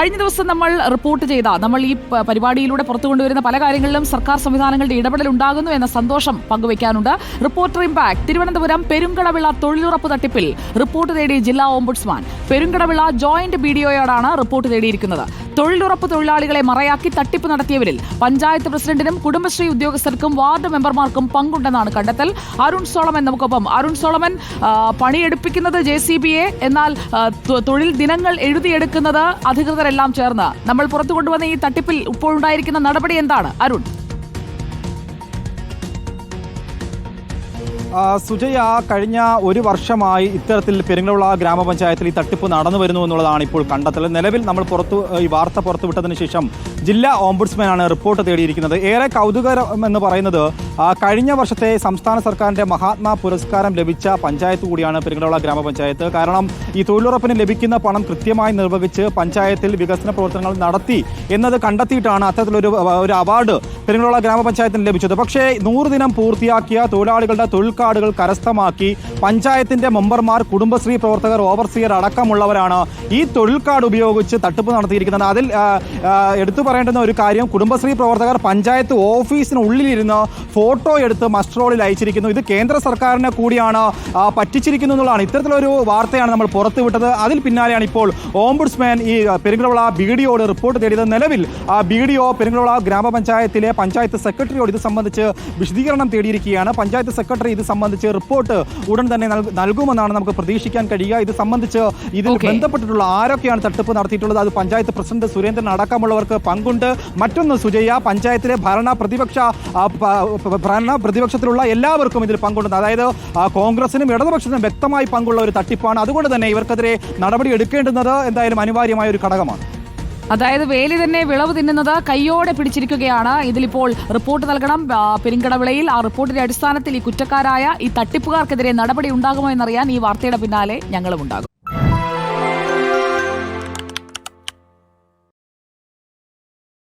കഴിഞ്ഞ ദിവസം നമ്മൾ റിപ്പോർട്ട് ചെയ്ത നമ്മൾ ഈ പരിപാടിയിലൂടെ പുറത്തു കൊണ്ടുവരുന്ന പല കാര്യങ്ങളിലും സർക്കാർ സംവിധാനങ്ങളുടെ ഇടപെടൽ ഉണ്ടാകുന്നു എന്ന സന്തോഷം പങ്കുവയ്ക്കാനുണ്ട്. റിപ്പോർട്ടർ ഇമ്പാക്ട് തിരുവനന്തപുരം പെരുങ്കടവിള തൊഴിലുറപ്പ് തട്ടിപ്പിൽ റിപ്പോർട്ട് തേടി ജില്ലാ ഓംബുഡ്സ്മാൻ പെരുങ്കടവിള ജോയിന്റ് ബി ഡിഒയോടാണ് റിപ്പോർട്ട് തേടിയിരിക്കുന്നത്. തൊഴിലുറപ്പ് തൊഴിലാളികളെ മറയാക്കി തട്ടിപ്പ് നടത്തിയവരിൽ പഞ്ചായത്ത് പ്രസിഡന്റിനും കുടുംബശ്രീ ഉദ്യോഗസ്ഥർക്കും വാർഡ് മെമ്പർമാർക്കും പങ്കുണ്ടെന്നാണ് കണ്ടെത്തൽ. അരുൺ സോളമൻ നമുക്കൊപ്പം. അരുൺ സോളമൻ പണിയെടുപ്പിക്കുന്നത് ജെ സി ബിയെ എന്നാൽ തൊഴിൽ ദിനങ്ങൾ എഴുതിയെടുക്കുന്നത് അധികൃതരെല്ലാം ചേർന്ന്. നമ്മൾ പുറത്തു കൊണ്ടുവന്ന ഈ തട്ടിപ്പിൽ ഇപ്പോഴുണ്ടായിരിക്കുന്ന നടപടി എന്താണ്? അരുൺ. സുജയ കഴിഞ്ഞ ഒരു വർഷമായി ഇത്തരത്തിൽ പെരുങ്ങളുള്ള ഗ്രാമപഞ്ചായത്തിൽ ഈ തട്ടിപ്പ് നടന്നു വരുന്നു എന്നുള്ളതാണ് ഇപ്പോൾ കണ്ടെത്തൽ. നിലവിൽ നമ്മൾ പുറത്തു ഈ വാർത്ത പുറത്തുവിട്ടതിന് ശേഷം ജില്ലാ ഓംബുഡ്സ്മാനാണ് റിപ്പോർട്ട് തേടിയിരിക്കുന്നത്. ഏറെ കൗതുകരം എന്ന് പറയുന്നത് കഴിഞ്ഞ വർഷത്തെ സംസ്ഥാന സർക്കാരിന്റെ മഹാത്മാ പുരസ്കാരം ലഭിച്ച പഞ്ചായത്ത് കൂടിയാണ് പെരുങ്ങളുള്ള ഗ്രാമപഞ്ചായത്ത്. കാരണം ഈ തൊഴിലുറപ്പിന് ലഭിക്കുന്ന പണം കൃത്യമായി നിർവഹിച്ച് പഞ്ചായത്തിൽ വികസന പ്രവർത്തനങ്ങൾ നടത്തി എന്നത് കണ്ടെത്തിയിട്ടാണ് അത്തരത്തിലൊരു ഒരു അവാർഡ് പെരുങ്ങളുള്ള ഗ്രാമപഞ്ചായത്തിന് ലഭിച്ചത്. പക്ഷേ നൂറ് ദിനം പൂർത്തിയാക്കിയ തൊഴിലാളികളുടെ തൊഴിൽ കാർഡുകൾ കരസ്ഥമാക്കി പഞ്ചായത്തിന്റെ മെമ്പർമാർ കുടുംബശ്രീ പ്രവർത്തകർ ഓവർസിയർ അടക്കമുള്ളവരാണ് ഈ തൊഴിൽ കാർഡ് ഉപയോഗിച്ച് തട്ടിപ്പ് നടത്തിയിരിക്കുന്നത്. അതിൽ എടുത്തു പറയേണ്ടുന്ന ഒരു കാര്യം കുടുംബശ്രീ പ്രവർത്തകർ പഞ്ചായത്ത് ഓഫീസിനുള്ളിലിരുന്ന് ഫോട്ടോ എടുത്ത് മസ്റ്ററോളിൽ അയച്ചിരിക്കുന്നു. ഇത് കേന്ദ്ര സർക്കാരിനെ കൂടിയാണ് പറ്റിച്ചിരിക്കുന്നു എന്നുള്ളതാണ്. ഇത്തരത്തിലൊരു വാർത്തയാണ് നമ്മൾ പുറത്തുവിട്ടത്. അതിൽ പിന്നാലെയാണ് ഇപ്പോൾ ഓംബുഡ്സ്മാൻ ഈ പെരുങ്കുളവിള ബി ഡിയോട് റിപ്പോർട്ട് തേടിയത്. നിലവിൽ ആ ബി ഡി ഒ പെരുങ്കുളവിള ഗ്രാമപഞ്ചായത്തിലെ പഞ്ചായത്ത് സെക്രട്ടറിയോട് ഇത് സംബന്ധിച്ച് വിശദീകരണം തേടിയിരിക്കുകയാണ്. പഞ്ചായത്ത് സെക്രട്ടറി ഇത് സംബന്ധിച്ച് റിപ്പോർട്ട് ഉടൻ തന്നെ നൽ- നൽകുമെന്നാണ് നമുക്ക് പ്രതീക്ഷിക്കാൻ കഴിയുക. ഇത് സംബന്ധിച്ച് ഇതിൽ ബന്ധപ്പെട്ടിട്ടുള്ള ആരൊക്കെയാണ് തട്ടിപ്പ് നടത്തിയിട്ടുള്ളത്? അത് പഞ്ചായത്ത് പ്രസിഡന്റ് സുരേന്ദ്രൻ അടക്കമുള്ളവർക്ക് പങ്കുണ്ട്. മറ്റൊന്ന് സുജയ പഞ്ചായത്തിലെ ഭരണ പ്രതിപക്ഷ ഭരണ പ്രതിപക്ഷത്തിലുള്ള എല്ലാവർക്കും ഇതിൽ പങ്കുണ്ട്. അതായത് കോൺഗ്രസിനും ഇടതുപക്ഷത്തിനും വ്യക്തമായി പങ്കുള്ള ഒരു തട്ടിപ്പാണ്. അതുകൊണ്ട് തന്നെ ഇവർക്കെതിരെ നടപടി എടുക്കേണ്ടുന്നത് എന്തായാലും അനിവാര്യമായ ഒരു ഘടകമാണ്. അതായത് വേലി തന്നെ വിളവ് തിന്നുന്നത് കയ്യോടെ പിടിച്ചിരിക്കുകയാണ്. ഇതിലിപ്പോൾ റിപ്പോർട്ട് നൽകണം. പെരിങ്കടവിളയിൽ ആ റിപ്പോർട്ടിന്റെ അടിസ്ഥാനത്തിൽ ഈ കുറ്റക്കാരായ ഈ തട്ടിപ്പുകാർക്കെതിരെ നടപടി ഉണ്ടാകുമോ എന്നറിയാൻ ഈ വാർത്തയുടെ പിന്നാലെ ഞങ്ങളും ഉണ്ടാകും.